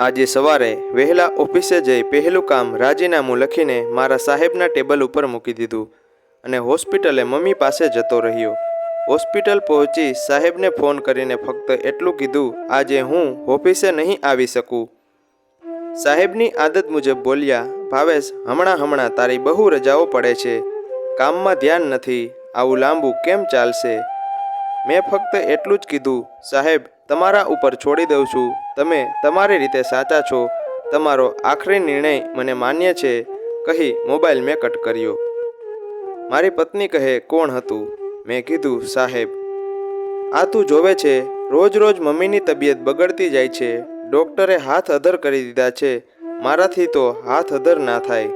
આજે સવારે વહેલા ઓફિસે જઈ પહેલું કામ રાજીનામું લખીને મારા સાહેબના ટેબલ ઉપર મૂકી દીધું અને હોસ્પિટલે મમ્મી પાસે જતો રહ્યો. હોસ્પિટલ પહોંચી સાહેબને ફોન કરીને ફક્ત એટલું કીધું, આજે હું ઓફિસે નહીં આવી શકું. સાહેબની આદત મુજબ બોલ્યા, ભાવેશ, હમણાં હમણાં તારી બહુ રજાઓ પડે છે. કામમાં ધ્યાન નથી. આવું લાંબુ કેમ ચાલશે? મેં ફક્ત એટલું જ કીધું, સાહેબ તમારા ઉપર છોડી દઉં છું. તમે તમારી રીતે સાચા છો. તમારો આખરી નિર્ણય મને માન્ય છે. કહી મોબાઈલ મેં કટ કર્યો. મારી પત્ની કહે, કોણ હતું? મેં કીધું, સાહેબ. આ તું જોવે છે. રોજ રોજ મમ્મીની તબિયત બગડતી જાય છે. ડૉક્ટરે હાથ અધર કરી દીધા છે. મારાથી તો હાથ અધર ના થાય.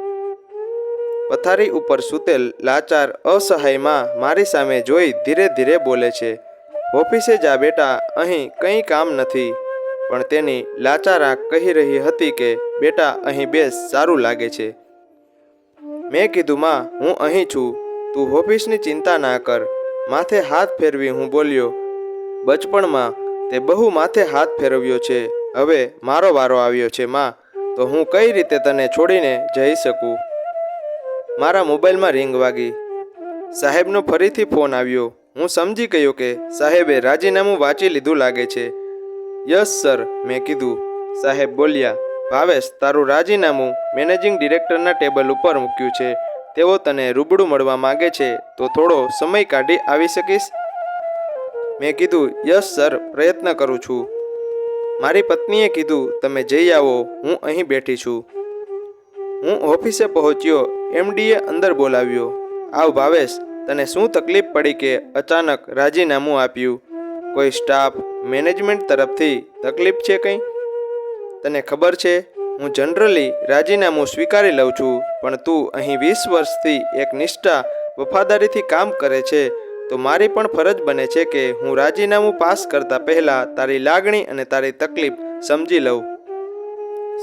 પથારી ઉપર સૂતેલ લાચાર અસહાયમાં મારી સામે જોઈ ધીરે ધીરે બોલે છે. ઓફિસે જા બેટા, અહીં કંઈ કામ નથી. પણ તેની લાચાર કહી રહી હતી કે, બેટા, અહીં બેસ સારું લાગે છે. મેં કીધું, માં, હું અહીં છું. તું ઓફિસની ચિંતા ના કર. માથે હાથ ફેરવી હું બોલ્યો, બચપણમાં તે બહુ માથે હાથ ફેરવ્યો છે. હવે મારો વારો આવ્યો છે, માં. તો હું કઈ રીતે તને છોડીને જઈ શકું? મારા મોબાઈલમાં રિંગ વાગી. સાહેબનો ફરીથી ફોન આવ્યો. હું સમજી ગયો કે સાહેબે રાજીનામું વાંચી લીધું લાગે છે. યસ, સર, મેં કીધું. સાહેબ બોલ્યા, ભાવેશ, તારું રાજીનામું મેનેજિંગ ડિરેક્ટરના ટેબલ ઉપર મૂક્યું છે. તેઓ તને રૂબરૂ મળવા માગે છે, તો થોડો સમય કાઢી આવી શકીશ? મેં કીધું, યસ, સર, પ્રયત્ન કરું છું. મારી પત્નીએ કીધું, તમે જઈ આવો, હું અહીં બેઠી છું. હું ઓફિસે પહોંચ્યો એમડીએ અંદર બોલાવ્યો. આવ, ભાવેશ તને શું તકલીફ પડી કે અચાનક રાજીનામું આપ્યું? કોઈ સ્ટાફ મેનેજમેન્ટ તરફથી તકલીફ છે કંઈ? તને ખબર છે, હું જનરલી રાજીનામું સ્વીકારી લઉં છું, પણ તું અહીં વીસ વર્ષથી એક નિષ્ઠા વફાદારીથી કામ કરે છે, તો મારી પણ ફરજ બને છે કે હું રાજીનામું પાસ કરતાં પહેલાં તારી લાગણી અને તારી તકલીફ સમજી લઉં.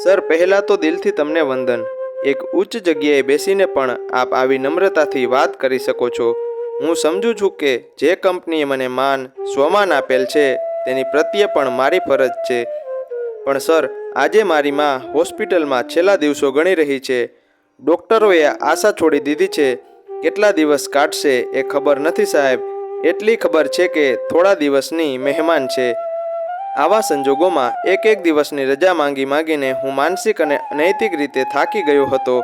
સર, પહેલાં તો દિલથી તમને વંદન. એક ઉચ્ચ જગ્યાએ બેસીને પણ આપ આવી નમ્રતાથી વાત કરી શકો છો. હું સમજું છું કે જે કંપનીએ મને માન, સ્વમાન આપેલ છે, તેની પ્રત્યે પણ મારી ફરજ છે. પણ સર, આજે મારી માં હોસ્પિટલમાં છેલ્લા દિવસો ગણી રહી છે. ડૉક્ટરોએ આશા છોડી દીધી છે, કેટલા દિવસ કાઢશે એ ખબર નથી સાહેબ. એટલી ખબર છે કે થોડા દિવસની મહેમાન છે. આવા સંજોગોમાં એક એક દિવસની રજા માંગી માંગીને હું માનસિક અને અનૈતિક રીતે થાકી ગયો હતો.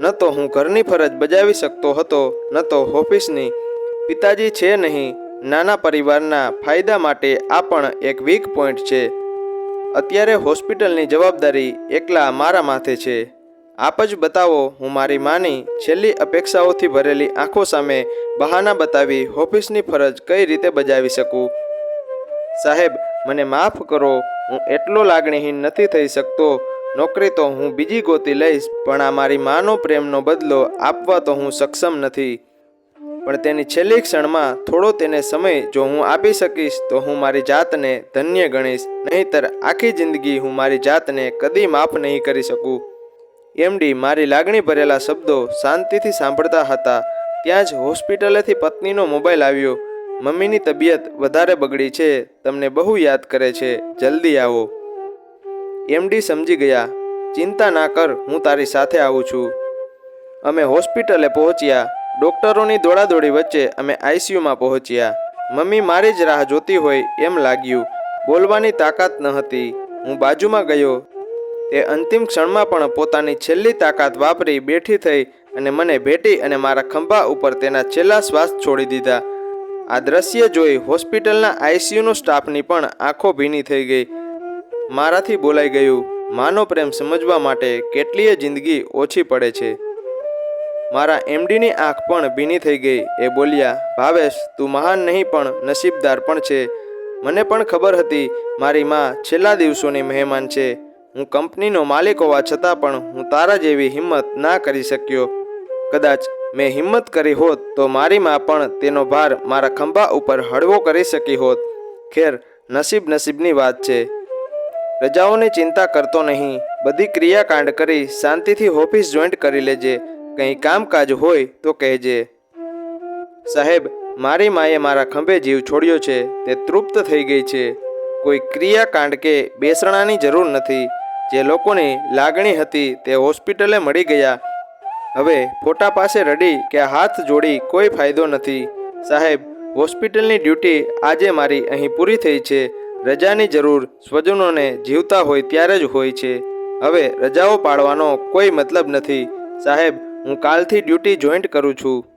ન તો હું ઘરની ફરજ બજાવી શકતો હતો, ન તો ઓફિસની. પિતાજી છે નહીં, નાના પરિવારના ફાયદા માટે આ પણ એક વીક પોઈન્ટ છે. અત્યારે હોસ્પિટલની જવાબદારી એકલા મારા માથે છે. આપ જ બતાવો, હું મારી માની છેલ્લી અપેક્ષાઓથી ભરેલી આંખો સામે બહાના બતાવી ઓફિસની ફરજ કઈ રીતે બજાવી શકું? સાહેબ, મને માફ કરો, હું એટલો લાગણીહીન નથી થઈ શકતો. નોકરી તો હું બીજી ગોતી લઈશ, પણ આ મારી માનો પ્રેમનો બદલો આપવા તો હું સક્ષમ નથી. પણ તેની છેલ્લી ક્ષણમાં થોડો તેને સમય જો હું આપી શકીશ, તો હું મારી જાતને ધન્ય ગણીશ. નહીંતર આખી જિંદગી હું મારી જાતને કદી માફ નહીં કરી શકું. એમડી મારી લાગણી ભરેલા શબ્દો શાંતિથી સાંભળતા હતા. ત્યાં જ હોસ્પિટલેથી પત્નીનો મોબાઈલ આવ્યો. મમ્મીની તબિયત વધારે બગડી છે, તમને બહુ યાદ કરે છે. જલ્દી આવો. એમડી સમજી ગયા. ચિંતા ના કર, હું તારી સાથે આવું છું. અમે હોસ્પિટલે પહોંચ્યા. ડૉક્ટરોની દોડાદોડી વચ્ચે અમે આઈસીયુમાં પહોંચ્યા. મમ્મી મારી જ રાહ જોતી હોય એમ લાગ્યું. બોલવાની તાકાત ન હતી. હું બાજુમાં ગયો. તે અંતિમ ક્ષણમાં પણ પોતાની છેલ્લી તાકાત વાપરી બેઠી થઈ અને મને ભેટી અને મારા ખંભા ઉપર તેના છેલ્લા શ્વાસ છોડી દીધા. આ દ્રશ્ય જોઈ હોસ્પિટલના આઈસીયુનો સ્ટાફની પણ આંખો ભીની થઈ ગઈ. મારાથી બોલાઈ ગયું, માનો પ્રેમ સમજવા માટે કેટલીય જિંદગી ઓછી પડે છે. મારા એમડીની આંખ પણ ભીની થઈ ગઈ. એ બોલ્યા, ભાવેશ, તું મહાન નહીં પણ નસીબદાર પણ છે. મને પણ ખબર હતી, મારી માં છેલ્લા દિવસોની મહેમાન છે. હું કંપનીનો માલિક હોવા છતાં પણ હું તારા જેવી હિંમત ના કરી શક્યો. કદાચ મેં હિંમત કરી હોત તો મારી માં પણ તેનો ભાર મારા ખંભા ઉપર હળવો કરી શકી હોત. ખેર, નસીબ નસીબની વાત છે. રજાઓની ચિંતા કરતો નહીં. બધી ક્રિયાકાંડ કરી શાંતિથી ઓફિસ જોઈન્ટ કરી લેજે. કંઈ કામકાજ હોય તો કહેજે. સાહેબ, મારી માએ મારા ખંભે જીવ છોડ્યો છે. તે તૃપ્ત થઈ ગઈ છે. કોઈ ક્રિયાકાંડ કે બેસણાની જરૂર નથી. જે લોકોની લાગણી હતી તે હોસ્પિટલે મળી ગયા. હવે ફોટા પાસે રડી કે હાથ જોડી કોઈ ફાયદો નથી. સાહેબ, હોસ્પિટલની ડ્યુટી આજે મારી અહીં પૂરી થઈ છે. રજાની જરૂર સ્વજનોને જીવતા હોય ત્યારે જ હોય છે. હવે રજાઓ પાડવાનો કોઈ મતલબ નથી. સાહેબ, હું કાલથી ડ્યુટી જોઈન્ટ કરું છું.